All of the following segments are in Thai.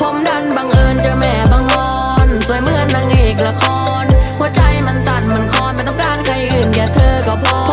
ผมดันบังเอิญเจอแม่บังฮอ blah.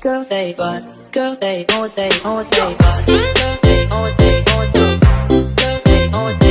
girl day, but girl day, all day all day but girl they all day all day girl they all day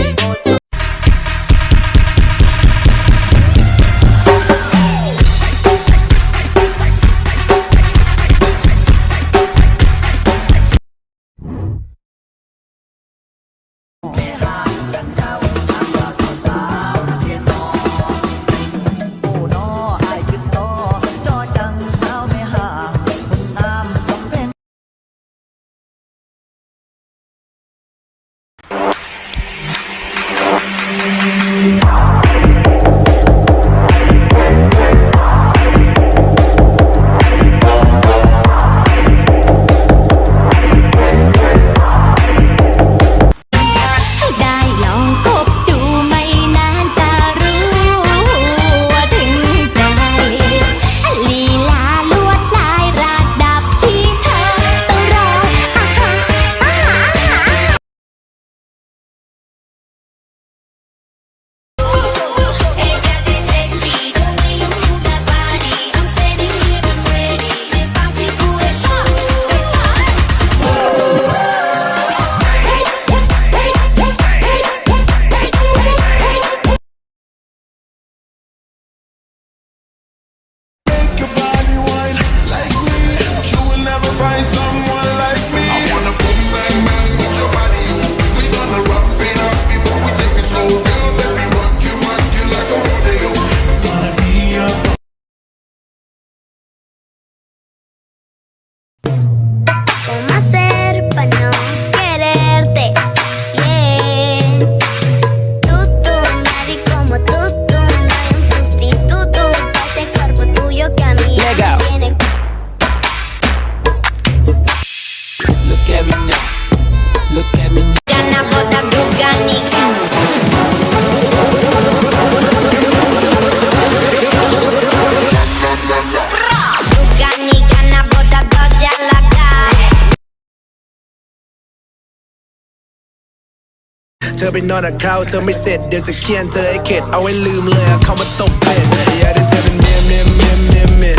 เธอไปนอนกับเขาเธอไม่เสร็จเดี๋ยวจะเคียนเธอให้เข็ดเอาไว้ลืมเลยเขามาตกเป็นอยากได้เธอเป็นเมียเมียเมียเมียเมม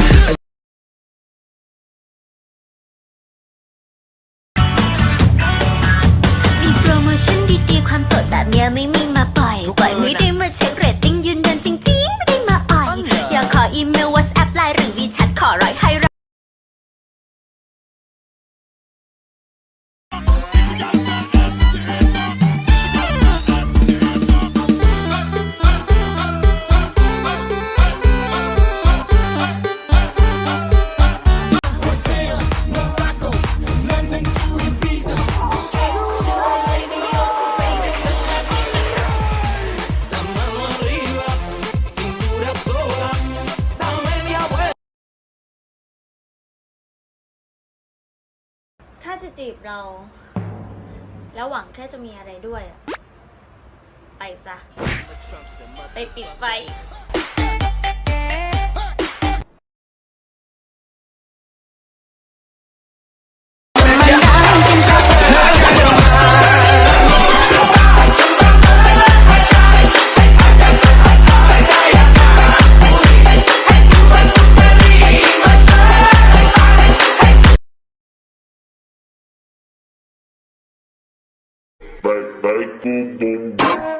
เมียไม่ จีบเรา แล้วหวังแค่จะมีอะไรด้วย ไปซะ ไปปิดไฟ Bye.